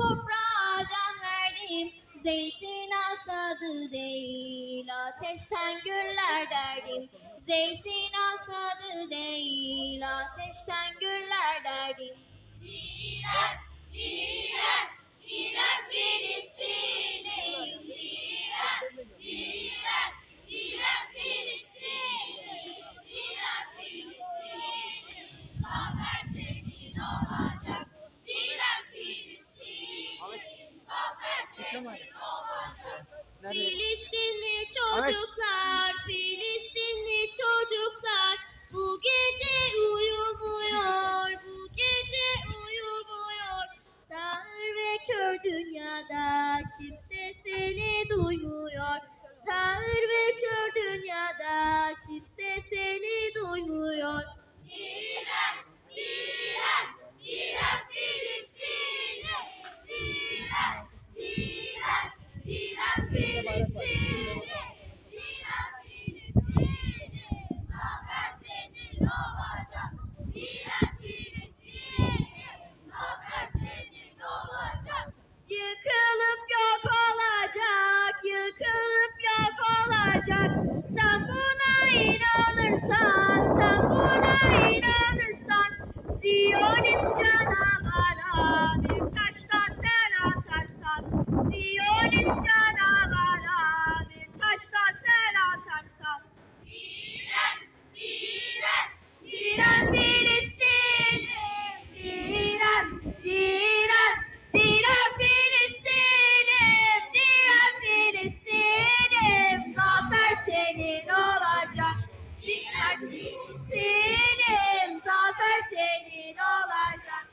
toprağa can verdim. Zeytin asadı değil, ateşten güller derdim. Zeytin asadı değil, ateşten güller derdim. Filistinli çocuklar, Filistinli çocuklar bu gece uyumuyor, bu gece uyumuyor. Sağır ve kör dünyada kimse seni duymuyor. Sağır ve kör dünyada kimse seni duymuyor. son, Samuna, Ida, son, Sioni. elin olacak.